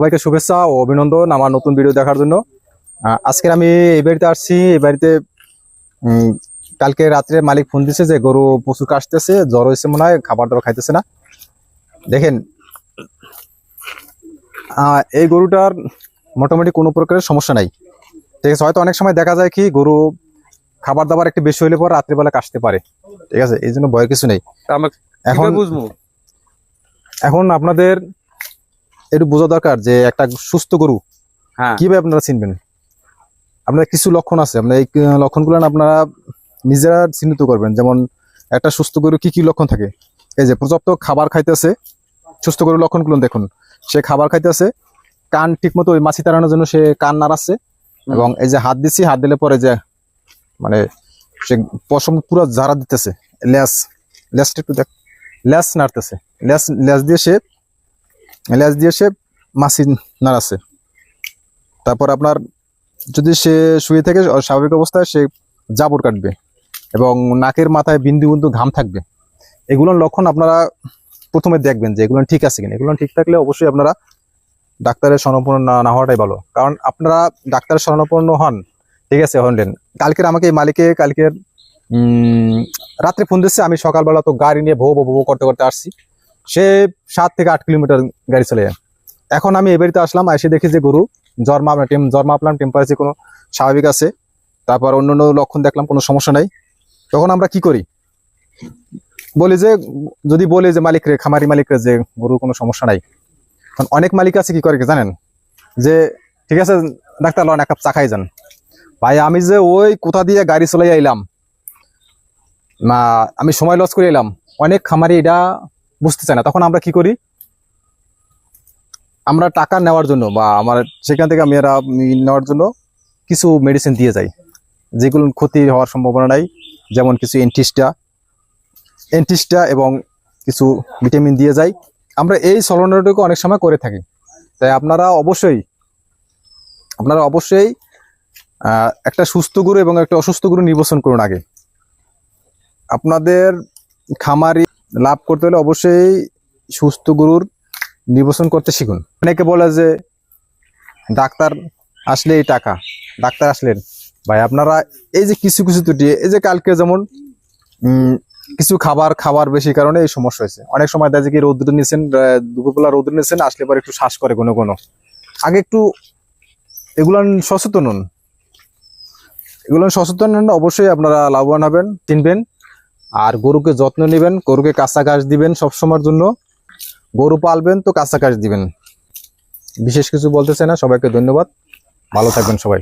সবাইকে শুভেচ্ছা ও অভিনন্দন আমার নতুন ভিডিও দেখার জন্য। আজকের আমি এই বাড়িতে আসছি এই বাড়িতে কালকে রাত্রে মালিক ফোন দিছে যে গরু প্রচুর কাশতেছে জ্বর হয়েছে মনে হয় খাবার দাবার খাইতেছে না। দেখেন এই গরুটার মোটামুটি কোনো প্রকারের সমস্যা নাই। ঠিক আছে হয়তো অনেক সময় দেখা যায় কি গরু খাবার দাবার একটু বেশি হলে পর রাত্রিবেলা কাশতে পারে। ঠিক আছে এই জন্য ভয়ের কিছু নেই। এখন বুঝব? এখন আপনাদের একটু বোঝা দরকার যে একটা সুস্থ গরু হ্যাঁ। কীভাবে আপনারা চিনবেন? আপনার কিছু লক্ষণ আছে। আপনার এই লক্ষণগুলো আপনারা নিজেরা চিহ্নিত করবেন। যেমন একটা সুস্থ গরু কি কি লক্ষণ থাকে? এই যে পর্যাপ্ত খাবার খাইতেছে সুস্থ গরুর লক্ষণগুলো দেখুন। সে খাবার খাইতেছে কান ঠিক মতো ওই মাছি তাড়ানোর জন্য সে কান নাড়াচ্ছে এবং এই যে হাত দিচ্ছি হাত দিলে পরে যে মানে সে পশম পুরো ঝাড়া দিতেছে ল্যাস ল্যাসটা একটু দেখ ল্যাস নাড়তেছে। ল্যাস ল্যাস দিয়ে সে ল্যাস দিয়ে সে মাছি নাড়াচ্ছে। তারপর আপনার যদি সে শুয়ে থেকে স্বাভাবিক অবস্থায় সে জাবর কাটবে এবং নাকের মাথায় বিন্দু বিন্দু ঘাম থাকবে। এগুলোর লক্ষণ আপনারা প্রথমে দেখবেন যে এগুলো ঠিক আছে কিনা। এগুলো ঠিক থাকলে অবশ্যই আপনারা ডাক্তারের শরণাপন্ন না হওয়াটাই ভালো। কারণ আপনারা ডাক্তারের শরণাপন্ন হন। ঠিক আছে, হলেন। কালকের আমাকে এই মালিকে কালকের রাত্রে ফোন দিচ্ছে, আমি সকালবেলা তো গাড়ি নিয়ে ভো ভো ভো করতে করতে আসছি। সে সাত থেকে আট কিলোমিটার গাড়ি চলে যায়। এখন আমি এ বাড়িতে আসলাম, এসে দেখি যে গরু জ্বর মাপ টেম মাপলাম টেম্পারেচার কোনো স্বাভাবিক আছে। তারপর অন্য অন্য লক্ষণ দেখলাম, কোনো সমস্যা নাই। তখন আমরা কি করি? বলি যে, যদি বলি যে মালিক রে, খামারি মালিক রে যে গরুর কোনো সমস্যা নাই। কারণ অনেক মালিক আছে কি করে জানেন? যে, ঠিক আছে, ডাক্তার লন, এক কাপ চা খাই যান। ভাই, আমি যে ওই কোথা দিয়ে গাড়ি চলে আইলাম, না, আমি সময় লস করে এলাম। অনেক খামারি এটা বুঝতে চায় না। তখন আমরা কি করি? আমরা টাকা নেওয়ার জন্য বা আমার সেখান থেকে মেয়েরা নেওয়ার জন্য কিছু মেডিসিন দিয়ে যাই। যেগুলো ক্ষতি হওয়ার সম্ভাবনা নাই, যেমন কিছু এন্টিস্টা এন্টিস্টা এবং কিছু ভিটামিন দিয়ে যাই। আমরা এই সলনাটুকু অনেক সময় করে থাকি। তাই আপনারা অবশ্যই আপনারা অবশ্যই একটা সুস্থ গরু এবং একটা অসুস্থ গরু নির্বাচন করুন আগে। আপনাদের খামারি লাভ করতে হলে অবশ্যই সুস্থ গরুর নির্বাচন করতে শিখুন। অনেকে বলে যে, ডাক্তার আসলে এই টাকা, ডাক্তার আসলেন। ভাই, আপনারা এই যে কিছু কিছু ত্রুটি, এই যে কালকে যেমন কিছু খাবার খাবার বেশি কারণে এই সমস্যা হয়েছে। অনেক সময় দেখা যায় কি রৌদ্র নিয়েছেন দুপুরবেলা রৌদ্র নিয়েছেন আসলে পরে একটু শ্বাস করে কোনো কোনো। আগে একটু এগুলো সচেতন হন। এগুলো সচেতন হন, অবশ্যই আপনারা লাভবান হবেন, চিনবেন। আর গরুকে যত্ন নেবেন, গরুকে কাঁচা ঘাস দিবেন সবসময়ের জন্য। গরু পালবেন তো কাঁচা ঘাস দিবেন। বিশেষ কিছু বলতেছে না, সবাইকে ধন্যবাদ। ভালো থাকবেন সবাই।